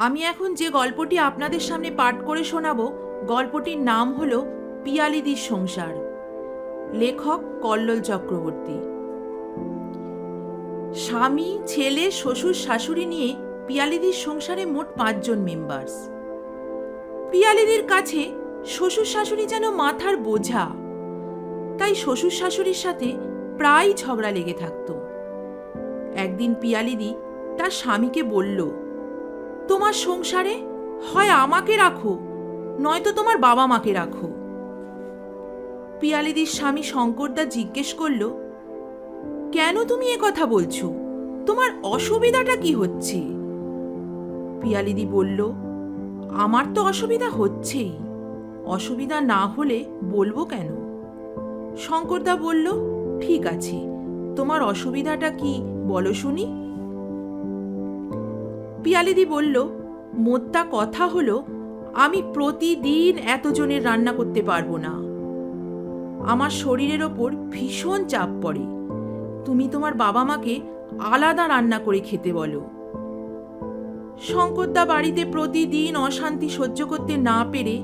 আমি এখন যে গল্পটি আপনাদের সামনে পাঠ করে শোনাব, গল্পটির নাম হল পিয়ালিদির সংসার। লেখক কল্লোল চক্রবর্তী। স্বামী, ছেলে, শ্বশুর, শাশুড়ি নিয়ে পিয়ালিদির সংসারে মোট পাঁচজন মেম্বার্স পিয়ালিদির কাছে শ্বশুর শাশুড়ি যেন মাথার বোঝা। তাই শ্বশুর শাশুড়ির সাথে প্রায় ঝগড়া লেগে থাকতো। একদিন পিয়ালিদি তার স্বামীকে বলল তোমার সংসারে? হয় আমাকে রাখো, নয়তো তোমার বাবা মাকে রাখো। পিয়ালিদির স্বামী শঙ্করদা জিজ্ঞেস করল, কেন তুমি এ কথা বলছো? তোমার অসুবিধাটা কি হচ্ছে? পিয়ালিদি বলল, আমার তো অসুবিধা হচ্ছেই, অসুবিধা না হলে বলব কেন? শঙ্করদা বলল, ঠিক আছে, তোমার অসুবিধাটা কি বলো শুনি। পিয়ালিদি বলল, মোদ্দা কথা হলো, আমি প্রতিদিন এতজনের রান্না করতে পারব না। আমার শরীরের ওপর ভীষণ চাপ পড়ে। তুমি তোমার বাবা মাকে আলাদা রান্না করে খেতে বলো। শঙ্করদা বাড়িতে প্রতিদিন অশান্তি সহ্য করতে না পেরে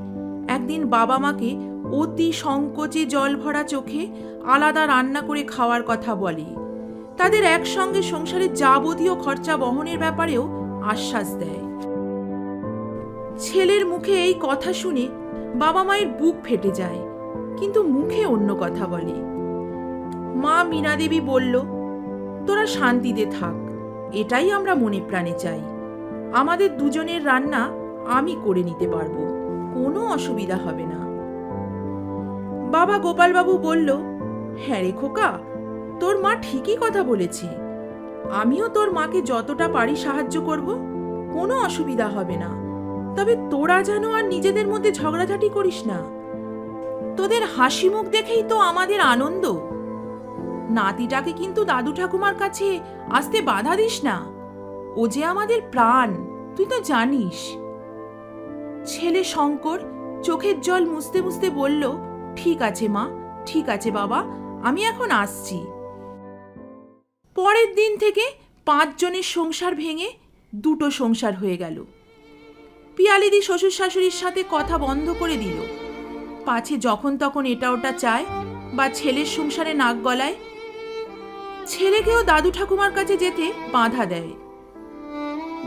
একদিন বাবা মাকে অতি সংকোচে জল ভরা চোখে আলাদা রান্না করে খাওয়ার কথা বলে। তাদের একসঙ্গে সংসারের যাবতীয় খরচা বহনের ব্যাপারেও আশ্বাস দেয়। ছেলের মুখে এই কথা শুনে বাবা মায়ের বুক ফেটে যায়, কিন্তু মুখে অন্য কথা বলে। মা মীনা দেবী বলল, তোরা শান্তিতে থাক, এটাই আমরা মনে প্রাণে চাই। আমাদের দুজনের রান্না আমি করে নিতে পারব, কোনো অসুবিধা হবে না। বাবা গোপালবাবু বলল হ্যাঁ রে খোকা, তোর মা ঠিকই কথা বলেছে। আমিও তোর মাকে যতটা পারি সাহায্য করব, কোনো অসুবিধা হবে না। তবে তোরা যেন আর নিজেদের মধ্যে ঝগড়াঝাটি করিস না। তোদের হাসি মুখ দেখেই তো আমাদের আনন্দ। নাতিটাকে কিন্তু দাদু ঠাকুমার কাছে আসতে বাধা দিস না। ও যে আমাদের প্রাণ, তুই তো জানিস। ছেলে শঙ্কর চোখের জল মুছতে মুছতে বলল, ঠিক আছে মা, ঠিক আছে বাবা, আমি এখন আসছি। পরের দিন থেকে পাঁচজনের সংসার ভেঙে দুটো সংসার হয়ে গেল। পিয়ালিদি শ্বশুর শাশুড়ির সাথে কথা বন্ধ করে দিল। পাছে যখন তখন এটা ওটা চায় বা ছেলের সংসারে নাক গলায়। ছেলেকেও দাদু ঠাকুমার কাছে যেতে বাধা দেয়।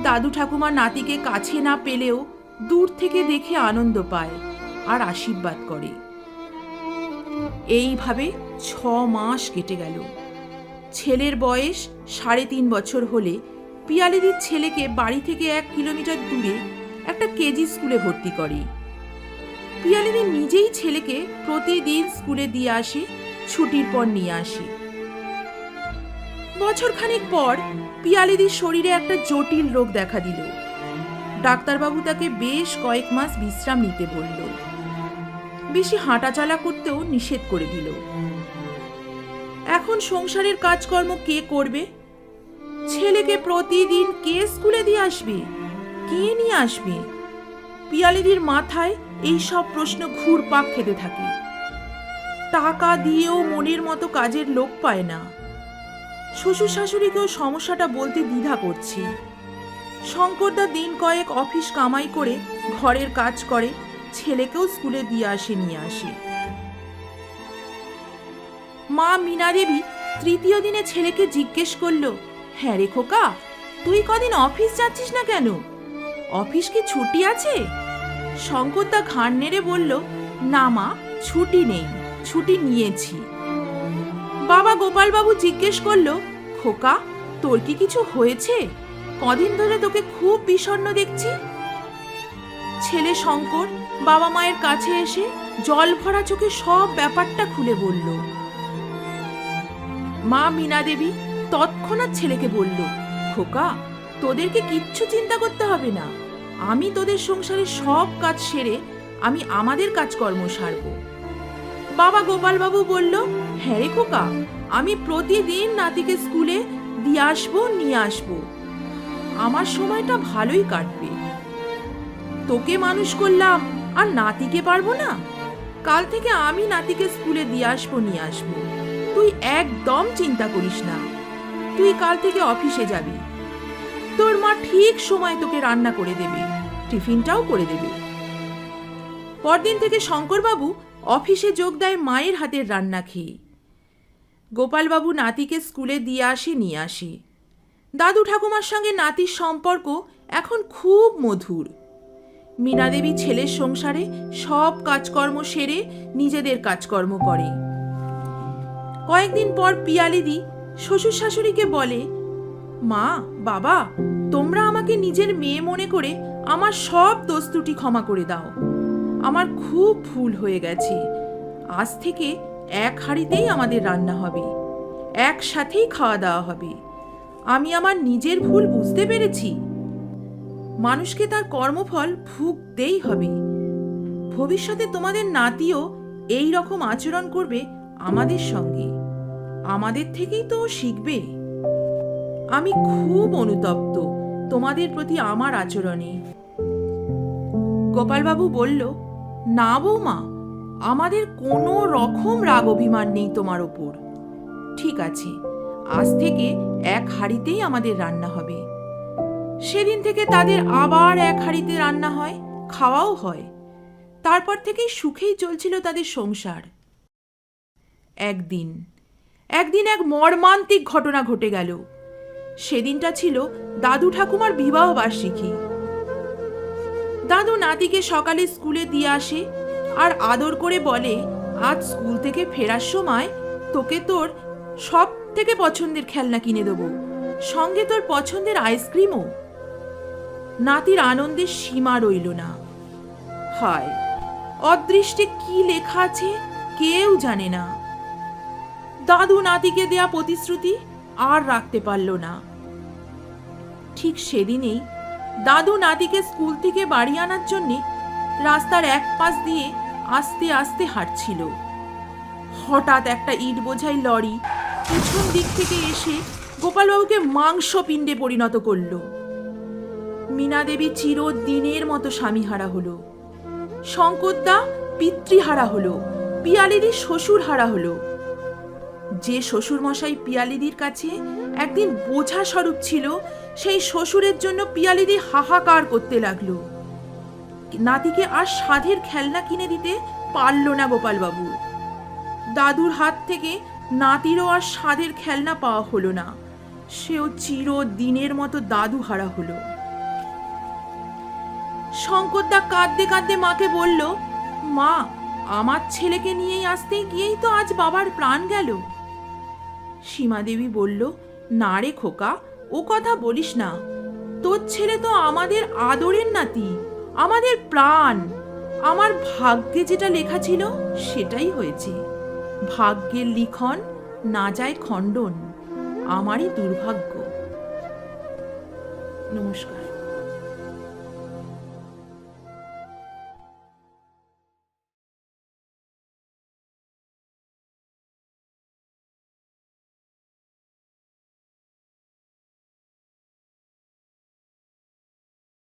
দাদু ঠাকুমা নাতিকে কাছে না পেলেও দূর থেকে দেখে আনন্দ পায় আর আশীর্বাদ করে। এইভাবে ছ মাস কেটে গেল। ছেলের বয়স সাড়ে তিন বছর হলে পিয়ালিদির ছেলেকে বাড়ি থেকে এক কিলোমিটার দূরে একটা কেজি স্কুলে ভর্তি করে। পিয়ালিদি নিজেই ছেলেকে প্রতিদিন স্কুলে দিয়ে আসে, ছুটির পর নিয়ে আসে। বছরখানেক পর পিয়ালিদির শরীরে একটা জটিল রোগ দেখা দিল। ডাক্তারবাবু তাকে বেশ কয়েক মাস বিশ্রাম নিতে বলল। বেশি হাঁটাচলা করতেও নিষেধ করে দিল। এখন সংসারের কাজকর্ম কে করবে? ছেলেকে প্রতিদিন কে স্কুলে দিয়ে আসবে? কে নিয়ে আসবে? পিয়ালিদির মাথায় এই সব প্রশ্ন ঘুরপাক খেতে থাকে। টাকা দিয়েও মনের মতো কাজের লোক পায় না। শ্বশুর শাশুড়িকেও সমস্যাটা বলতে দ্বিধা করছে। শঙ্করদা দিন কয়েক অফিস কামাই করে ঘরের কাজ করে, ছেলেকেও স্কুলে দিয়ে আসে, নিয়ে আসে। মা মীনা দেবী তৃতীয় দিনে ছেলেকে জিজ্ঞেস করল হ্যাঁ রে খোকা, তুই কদিন অফিস যাচ্ছিস না কেন? অফিস কি ছুটি আছে? শঙ্করদা ঘাড় নেড়ে বলল, না মা, ছুটি নেই, ছুটি নিয়েছি। বাবা গোপালবাবু জিজ্ঞেস করল, খোকা, তোর কি কিছু হয়েছে? কদিন ধরে তোকে খুব বিষণ্ণ দেখছি। ছেলে শঙ্কর বাবা মায়ের কাছে এসে জল ভরা চোখে সব ব্যাপারটা খুলে বলল। মা মীনা দেবী তৎক্ষণাৎ ছেলেকে বলল, খোকা, তোদেরকে কিচ্ছু চিন্তা করতে হবে না। আমি তোদের সংসারের সব কাজ সেরে আমি আমাদের কাজকর্ম সারব। বাবা গোপালবাবু বলল হ্যাঁ রে খোকা, আমি প্রতিদিন নাতিকে স্কুলে দিয়ে আসব, নিয়ে আসব। আমার সময়টা ভালোই কাটবে। তোকে মানুষ করলাম, আর নাতিকে পারব না? কাল থেকে আমি নাতিকে স্কুলে দিয়ে আসব, নিয়ে আসব। তুই একদম চিন্তা করিস না। তুই কাল থেকে অফিসে যাবি। তোর মা ঠিক সময় তোকে রান্না করে দেবে, টিফিনটাও করে দেবে। পরদিন থেকে শঙ্করবাবু অফিসে যোগ দেয় মায়ের হাতের রান্না খেয়ে। গোপালবাবু নাতিকে স্কুলে দিয়ে আসে, নিয়ে আসে। দাদু ঠাকুমার সঙ্গে নাতির সম্পর্ক এখন খুব মধুর। মীনাদেবী ছেলের সংসারে সব কাজকর্ম সেরে নিজেদের কাজকর্ম করে। কয়েকদিন পর পিয়ালিদি শ্বশুর শাশুড়িকে বলে, মা, বাবা, তোমরা আমাকে নিজের মেয়ে মনে করে আমার সব দোষ ত্রুটি ক্ষমা করে দাও। আমার খুব ভুল হয়ে গেছে। আজ থেকে এক হাঁড়িতেই আমাদের রান্না হবে। একসাথেই খাওয়া দাওয়া হবে। আমি আমার নিজের ভুল বুঝতে পেরেছি? মানুষকে তার কর্মফল ভুগতেই হবে। ভবিষ্যতে তোমাদের নাতিও এই রকম আচরণ করবে আমাদের সঙ্গে। আমাদের থেকেই তো শিখবে। আমি খুব অনুতপ্ত তোমাদের প্রতি আমার আচরণে। গোপালবাবু বলল, না বৌমা, আমাদের কোনো রকম রাগ অভিমান নেই তোমার ওপর। ঠিক আছে, আজ থেকে এক হাঁড়িতেই আমাদের রান্না হবে। সেদিন থেকে তাদের আবার এক হাঁড়িতে রান্না হয়, খাওয়াও হয়। তারপর থেকেই সুখেই চলছিল তাদের সংসার। একদিন একদিন এক মর্মান্তিক ঘটনা ঘটে গেল। সেদিনটা ছিল দাদু ঠাকুমার বিবাহ বার্ষিকী দাদু নাতিকে সকালে স্কুলে দিয়ে আসে আর আদর করে বলে, আজ স্কুল থেকে ফেরার সময় তোকে তোর সব থেকে পছন্দের খেলনা কিনে দেবো। সঙ্গে তোর পছন্দের আইসক্রিমও। নাতির আনন্দের সীমা রইল না। হায়, অদৃষ্টে কি লেখা আছে কেউ জানে না। দাদু নাতিকে দেয়া প্রতিশ্রুতি আর রাখতে পারল না। ঠিক সেদিনেই দাদু নাতিকে স্কুল থেকে বাড়ি আনার জন্যে রাস্তার এক পাশ দিয়ে আস্তে আস্তে হাঁটছিল। হঠাৎ একটা ইট বোঝাই লরি পিছন দিক থেকে এসে গোপালবাবুকে মাংস পিণ্ডে পরিণত করল। মীনা দেবী চিরদিনের মতো স্বামীহারা হলো। শঙ্করদা পিতৃহারা হলো পিয়ালিদি শ্বশুর হারা হলো। যে শ্বশুর মশাই পিয়ালিদির কাছে একদিন বোঝা স্বরূপ ছিল, সেই শ্বশুরের জন্য পিয়ালিদি হাহাকার করতে লাগল। নাতিকে আর সাধের খেলনা কিনে দিতে পারল না গোপালবাবু। দাদুর হাত থেকে নাতিরও আর সাধের খেলনা পাওয়া হলো না। সেও চিরদিনের মতো দাদু হারা হলো। শঙ্করদা কাঁদতে কাঁদতে মাকে বলল, মা, আমার ছেলেকে নিয়েই আসতে গিয়েই তো আজ বাবার প্রাণ গেল। সীমাদেবী বলল, না রে খোকা, ও কথা বলিস না। তোর ছেলে তো আমাদের আদরের নাতি, আমাদের প্রাণ। আমার ভাগ্যে যেটা লেখা ছিল, সেটাই হয়েছে। ভাগ্যের লিখন না যায় খণ্ডন, আমারই দুর্ভাগ্য। নমস্কার।